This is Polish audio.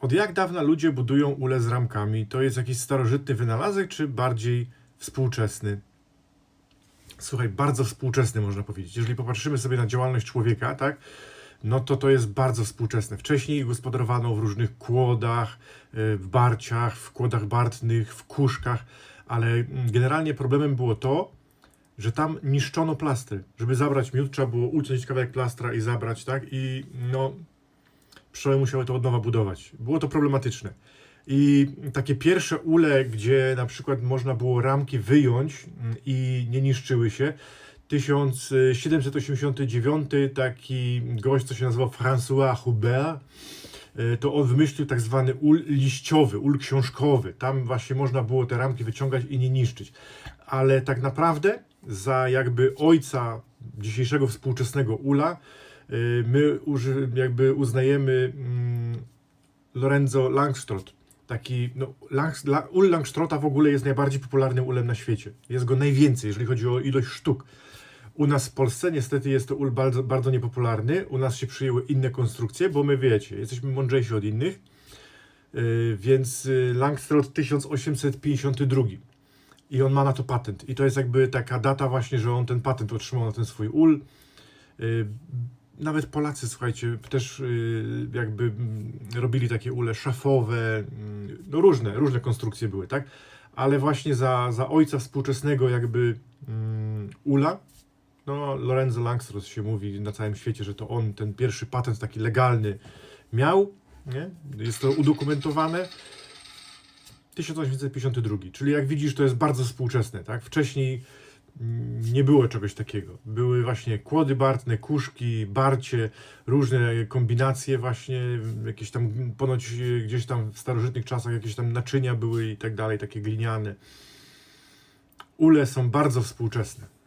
Od jak dawna ludzie budują ule z ramkami? To jest jakiś starożytny wynalazek, czy bardziej współczesny? Słuchaj, bardzo współczesny można powiedzieć. Jeżeli popatrzymy sobie na działalność człowieka, tak, no to to jest bardzo współczesne. Wcześniej gospodarowano w różnych kłodach, y, w barciach, w kłodach bartnych, w kuszkach, ale mm, generalnie problemem było to, że tam niszczono plastry. Żeby zabrać miód, trzeba było uciąć kawałek plastra i zabrać, tak? I no, pszczoły musiały to od nowa budować. Było to problematyczne. I takie pierwsze ule, gdzie na przykład można było ramki wyjąć mm, i nie niszczyły się. 1789 taki gość, co się nazywał François Hubert, y, to on wymyślił tak zwany ul liściowy, ul książkowy. Tam właśnie można było te ramki wyciągać i nie niszczyć. Ale tak naprawdę za jakby ojca dzisiejszego współczesnego ula my uży, jakby uznajemy mm, Lorenzo Langstroth. Taki, no, Langs, La, ul Langstrotha w ogóle jest najbardziej popularnym ulem na świecie. Jest go najwięcej, jeżeli chodzi o ilość sztuk. U nas w Polsce niestety jest to ul bardzo, bardzo niepopularny. U nas się przyjęły inne konstrukcje, bo my wiecie, jesteśmy mądrzejsi od innych. Yy, więc y, Langstroth 1852. I on ma na to patent. I to jest jakby taka data właśnie, że on ten patent otrzymał na ten swój ul. Yy, Nawet Polacy, słuchajcie, też yy, jakby mm, robili takie ule szafowe, mm, no różne, różne konstrukcje były, tak? Ale właśnie za, za ojca współczesnego jakby mm, ula, no Lorenzo Langstroth się mówi na całym świecie, że to on ten pierwszy patent taki legalny miał, nie? Jest to udokumentowane. 1852, czyli jak widzisz, to jest bardzo współczesne, tak? Wcześniej nie było czegoś takiego. Były właśnie kłody bartne, kuszki, barcie, różne kombinacje właśnie, jakieś tam ponoć e, gdzieś tam w starożytnych czasach jakieś tam naczynia były i tak dalej, takie gliniane. Ule są bardzo współczesne.